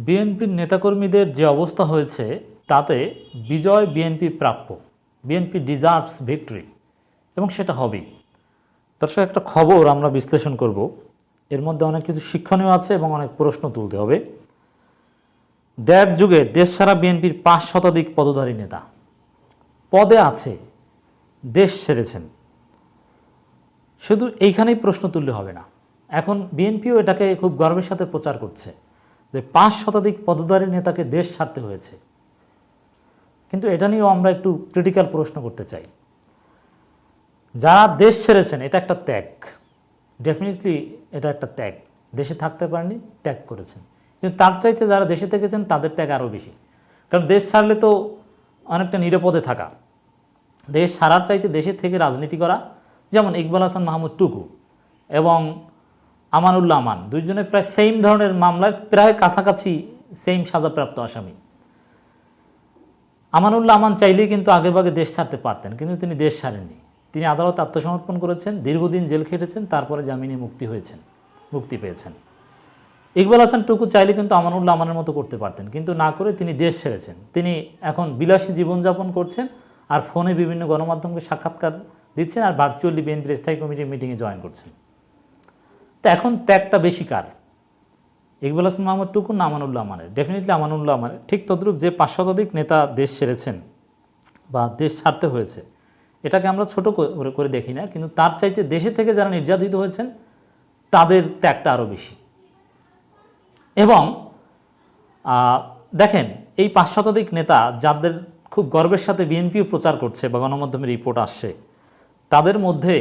বিএনপির নেতাকর্মীদের যে অবস্থা হয়েছে, তাতে বিজয় বিএনপি প্রাপ্য। BNP deserves victory. এবং সেটা হবেই। দর্শক, একটা খবর আমরা বিশ্লেষণ করব। এর মধ্যে অনেক কিছু শিক্ষণীয় আছে এবং অনেক প্রশ্ন তুলতে হবে। দেড় যুগে দেশ সারা বিএনপির পাঁচ শতাধিক পদধারী নেতা। পদে আছে, দেশ ছেড়েছেন। শুধু এইখানেই প্রশ্ন তুললে হবে না। এখন বিএনপিও এটাকে খুব গর্বের সাথে প্রচার করছে। যে পাঁচ শতাধিক পদধারী নেতাকে দেশ ছাড়তে হয়েছে। কিন্তু এটা নিয়েও আমরা একটু ক্রিটিক্যাল প্রশ্ন করতে চাই। যারা দেশ ছেড়েছেন, এটা একটা ত্যাগ। ডেফিনেটলি এটা একটা ত্যাগ। দেশে থাকতে পারেনি ত্যাগ করেছেন। কিন্তু তার চাইতে যারা দেশে থেকেছেন, তাদের ত্যাগ আরও বেশি। কারণ দেশ ছাড়লে তো অনেকটা নিরাপদে থাকা। দেশ ছাড়ার চাইতে দেশে থেকে রাজনীতি করা, যেমন ইকবাল হাসান মাহমুদ টুকু এবং আমানুল্লাহ আমান। দুইজনে প্রায় সেম ধরনের মামলার প্রায় কাছাকাছি সেম সাজাপ্রাপ্ত আসামি। আমানুল্লাহ আমান চাইলেই কিন্তু আগেভাগে দেশ ছাড়তে পারতেন, কিন্তু তিনি দেশ ছাড়েননি। তিনি আদালতে আত্মসমর্পণ করেছেন, দীর্ঘদিন জেল খেটেছেন, তারপরে জামিনে মুক্তি হয়েছেন, মুক্তি পেয়েছেন। ইকবাল হাসান টুকু চাইলে কিন্তু আমানুল্লাহ আমানের মতো করতে পারতেন, কিন্তু না করে তিনি দেশ ছেড়েছেন। তিনি এখন বিলাসী জীবনযাপন করছেন আর ফোনে বিভিন্ন গণমাধ্যমকে সাক্ষাৎকার দিচ্ছেন আর ভার্চুয়ালি বিএনপির স্থায়ী কমিটির মিটিংয়ে জয়েন করছেন। তো এখন ত্যাগটা বেশি কার? ইকবাল হাসান মাহমুদ টুকু না আমানুল্লাহ আমানের ডেফিনেটলি আমানুল্লাহ আমানের ঠিক তদ্রূপ যে পাঁচ শতাধিক নেতা দেশ ছেড়েছেন বা দেশ ছাড়তে হয়েছে, এটাকে আমরা ছোট করে দেখি না, কিন্তু তার চাইতে দেশে থেকে যারা নির্যাতিত হয়েছেন, তাদের ত্যাগটা আরও বেশি। এবং দেখেন, এই পাঁচ শতাধিক নেতা যাদের খুব গর্বের সাথে বিএনপিও প্রচার করছে বা গণমাধ্যমে রিপোর্ট আসছে, তাদের মধ্যে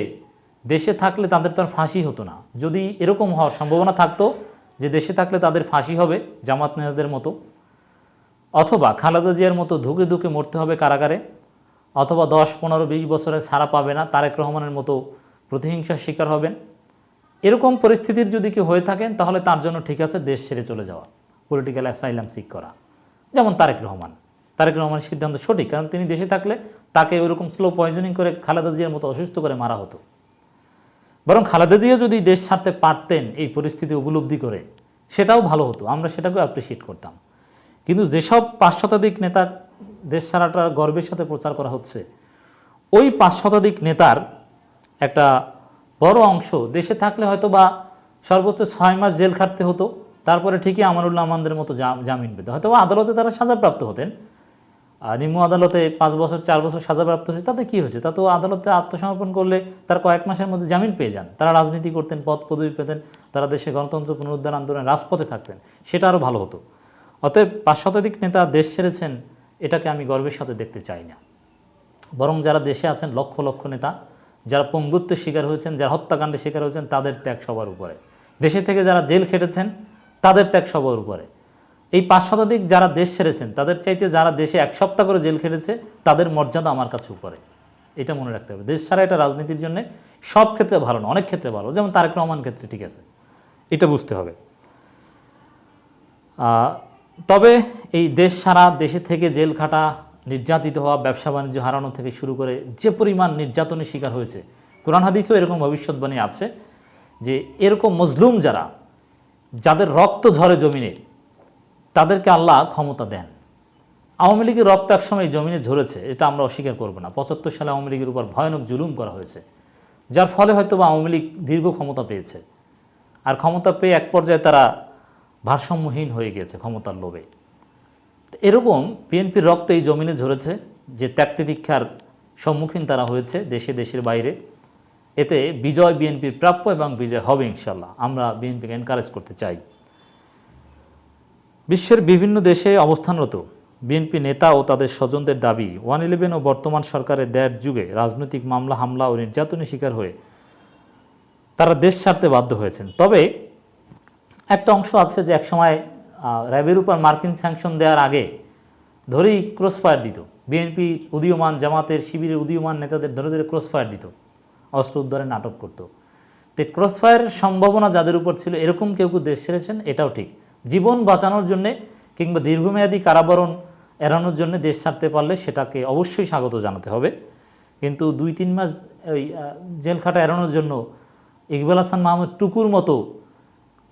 দেশে থাকলে তাদের তো আর ফাঁসি হতো না। যদি এরকম হওয়ার সম্ভাবনা থাকতো যে দেশে থাকলে তাদের ফাঁসি হবে জামাত নেতাদের মতো, অথবা খালেদা জিয়ার মতো ধুকে ধুকে মরতে হবে কারাগারে, অথবা দশ, পনেরো, বিশ বছরে ছাড়া পাবে না, তারেক রহমানের মতো প্রতিহিংসার শিকার হবেন। এরকম পরিস্থিতির যদি কেউ হয়ে থাকেন, তাহলে তার জন্য ঠিক আছে দেশ ছেড়ে চলে যাওয়া পলিটিক্যাল অ্যাসাইলাম সিক করা। যেমন তারেক রহমান। তারেক রহমানের সিদ্ধান্ত সঠিক, কারণ তিনি দেশে থাকলে তাকে ওইরকম স্লো পয়জনিং করে খালেদা জিয়ার মতো অসুস্থ করে মারা হতো। বরং খালেদা জিয়া যদি দেশ ছাড়তে পারতেন এই পরিস্থিতি উপলব্ধি করে, সেটাও ভালো হতো। আমরা সেটাকেও অ্যাপ্রিসিয়েট করতাম। কিন্তু যেসব পাঁচ শতাধিক নেতা দেশ ছাড়াটা গর্বের সাথে প্রচার করা হচ্ছে, ওই পাঁচ শতাধিক নেতার একটা বড় অংশ দেশে থাকলে হয়তো বা সর্বোচ্চ ছয় মাস জেল খাটতে হতো, তারপরে ঠিকই আমানুল্লাহ আমানদের মতো জামিন পেতে। হয়তো আদালতে তারা সাজাপ্রাপ্ত হতেন নিম্ন আদালতে পাঁচ বছর, চার বছর সাজাপ্রাপ্ত হয়েছে, তাতে কী হয়েছে? তা তো আদালতে আত্মসমর্পণ করলে তার কয়েক মাসের মধ্যে জামিন পেয়ে যান। তারা রাজনীতি করতেন, পদ পদবি পেতেন, তারা দেশে গণতন্ত্র পুনরুদ্ধার আন্দোলনে রাজপথে থাকতেন। সেটা আরও ভালো হতো। অতএব পাঁচ শতাধিক নেতা দেশ ছেড়েছেন, এটাকে আমি গর্বের সাথে দেখতে চাই না। বরং যারা দেশে আছেন, লক্ষ লক্ষ নেতা, যারা পঙ্গুত্বের শিকার হয়েছেন, যারা হত্যাকাণ্ডের শিকার হয়েছেন, তাদের ত্যাগ সবার উপরে। দেশে থেকে যারা জেল খেটেছেন, তাদের ত্যাগ সবার উপরে। এই পাঁচ শতাধিক যারা দেশ ছেড়েছেন, তাদের চাইতে যারা দেশে এক সপ্তাহ করে জেল খেটেছে, তাদের মর্যাদা আমার কাছে উপরে। এটা মনে রাখতে হবে। দেশ ছাড়া এটা রাজনীতির জন্য সব ক্ষেত্রে ভালো না, অনেক ক্ষেত্রে ভালো। যেমন তারেক রহমান ক্ষেত্রে ঠিক আছে। এটা বুঝতে হবে। তবে এই দেশ সারা দেশে থেকে জেল খাটা, নির্যাতিত হওয়া, ব্যবসা বাণিজ্য হারানো থেকে শুরু করে যে পরিমাণ নির্যাতনের শিকার হয়েছে, কোরআন হাদিসেও এরকম ভবিষ্যৎবাণী আছে যে এরকম মজলুম যারা, যাদের রক্ত ঝরে জমিনে তাদেরকে আল্লাহ ক্ষমতা দেন। আওয়ামী লীগের রক্ত একসময় জমিনে ঝরেছে, এটা আমরা অস্বীকার করব না। পঁচাত্তর সালে আওয়ামী লীগের উপর ভয়ানক জুলুম করা হয়েছে, যার ফলে হয়তো বা আওয়ামী লীগ দীর্ঘ ক্ষমতা পেয়েছে। আর ক্ষমতা পেয়ে এক পর্যায়ে তারা ভারসাম্যহীন হয়ে গেছে ক্ষমতার লোভে। এরকম বিএনপির রক্ত এই জমিনে ঝরেছে, যে ত্যাগ তিতিক্ষার সম্মুখীন তারা হয়েছে দেশে দেশের বাইরে। এতে বিজয় বিএনপির প্রাপ্য এবং বিজয় হবে ইনশাল্লাহ। আমরা বিএনপিকে এনকারেজ করতে চাই। বিশ্বের বিভিন্ন দেশে অবস্থানরত বিএনপি নেতা ও তাদের স্বজনদের দাবি, ওয়ান ইলেভেন ও বর্তমান সরকারের দেড় যুগে রাজনৈতিক মামলা, হামলা ও নির্যাতনের শিকার হয়ে তারা দেশ ছাড়তে বাধ্য হয়েছেন। তবে একটা অংশ আছে যে একসময় র্যাবের উপর মার্কিন স্যাংশন দেওয়ার আগে ধরেই ক্রস ফায়ার দিত। বিএনপি উদীয়মান জামাতের শিবিরের উদীয়মান নেতাদের ধরে ধরে ক্রস ফায়ার দিত, অস্ত্র উদ্ধারে নাটক করতো। তো ক্রস ফায়ারের সম্ভাবনা যাদের উপর ছিল, এরকম কেউ কেউ দেশ ছেড়েছেন, এটাও ঠিক। জীবন বাঁচানোর জন্যে কিংবা দীর্ঘমেয়াদী কারাবরণ এড়ানোর জন্য দেশ ছাড়তে পারলে সেটাকে অবশ্যই স্বাগত জানাতে হবে। কিন্তু দুই তিন মাস ওই জেলখাটা এড়ানোর জন্য ইকবাল হাসান মাহমুদ টুকুর মতো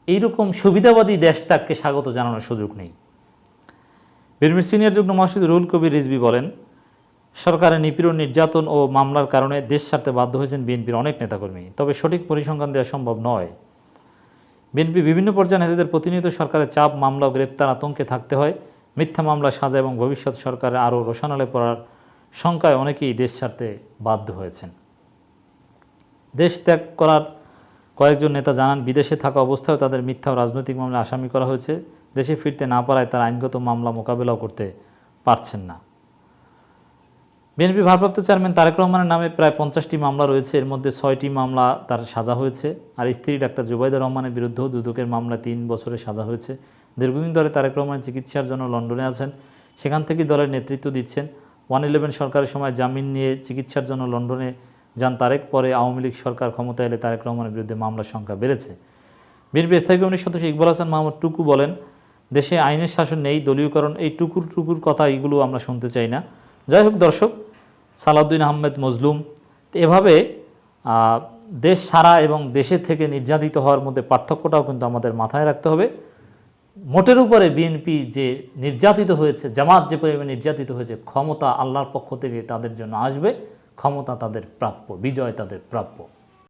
এইরকম সুবিধাবাদী দেশটাকে স্বাগত জানানোর সুযোগ নেই। বিএনপির সিনিয়র যুগ্ম মহাসচিব রুল কবির রিজবি বলেন, সরকারের নিপীড়ন, নির্যাতন ও মামলার কারণে দেশ ছাড়তে বাধ্য হয়েছেন বিএনপির অনেক নেতাকর্মী, তবে সঠিক পরিসংখ্যান দেওয়া সম্ভব নয়। বিএনপি বিভিন্ন পর্যায়ে নেতাদের প্রতিনিয়ত সরকারের চাপ, মামলা ও গ্রেপ্তার আতঙ্কে থাকতে হয়। মিথ্যা মামলা, সাজা এবং ভবিষ্যৎ সরকারের আরও রোশানালে পড়ার শঙ্কায় অনেকেই দেশ ছাড়তে বাধ্য হয়েছেন। দেশ ত্যাগ করার কয়েকজন নেতা জানান, বিদেশে থাকা অবস্থায় তাদের মিথ্যা রাজনৈতিক মামলায় আসামি করা হয়েছে। দেশে ফিরতে না পারায় তারা আইনগত মামলা মোকাবেলাও করতে পারছেন না। বিএনপি ভারপ্রাপ্ত চেয়ারম্যান তারেক রহমানের নামে প্রায় পঞ্চাশটি মামলা রয়েছে। এর মধ্যে ছয়টি মামলা তার সাজা হয়েছে আর স্ত্রী ডাক্তার জুবাইদা রহমানের বিরুদ্ধেও দুদকের মামলা তিন বছরে সাজা হয়েছে। দীর্ঘদিন ধরে তারেক রহমান চিকিৎসার জন্য লন্ডনে আছেন। সেখান থেকে দলের নেতৃত্ব দিচ্ছেন। ওয়ান ইলেভেন সরকারের সময় জামিন নিয়ে চিকিৎসার জন্য লন্ডনে যান তারেক। পরে আওয়ামী লীগ সরকার ক্ষমতা এলে তারেক রহমানের বিরুদ্ধে মামলার সংখ্যা বেড়েছে। বিএনপি স্থায়ী কমিটির সদস্য ইকবাল হাসান মাহমুদ টুকু বলেন, দেশে আইনের শাসন নেই, দলীয়করণ, এই টুকুর টুকুর কথা এগুলো আমরা শুনতে চাই না। যাই হোক দর্শক সালাউদ্দিন আহমেদ মজলুম। তো এভাবে দেশ সারা এবং দেশের থেকে নির্যাতিত হওয়ার মধ্যে পার্থক্যটাও কিন্তু আমাদের মাথায় রাখতে হবে। মোটের উপরে বিএনপি যে নির্যাতিত হয়েছে, জামাত যে পরিমাণে নির্যাতিত হয়েছে, ক্ষমতা আল্লাহর পক্ষ থেকে তাদের জন্য আসবে। ক্ষমতা তাদের প্রাপ্য, বিজয় তাদের প্রাপ্য।